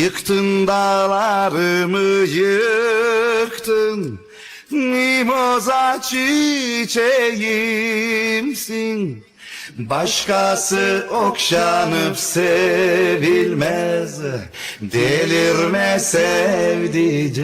Yıktın dağlarımı yıktın. Mimoza çiçeğimsin. Başkası okşanıp sevilmez. Delirme sevdiceğim.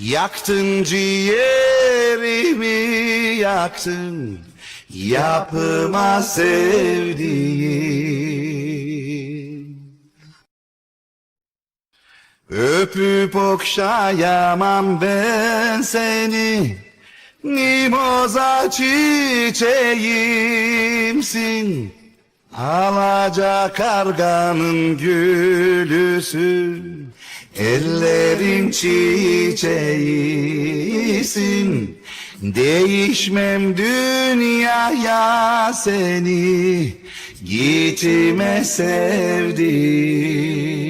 Yaktın ciğerimi yaktın. Yapıma sevdiğim Öpüp okşayamam ben seni. Mimoza çiçeğimsin. Alaca karganın gülüsün Ellerin çiçeğisin. Değişmem dünyaya seni. Gitme sevdim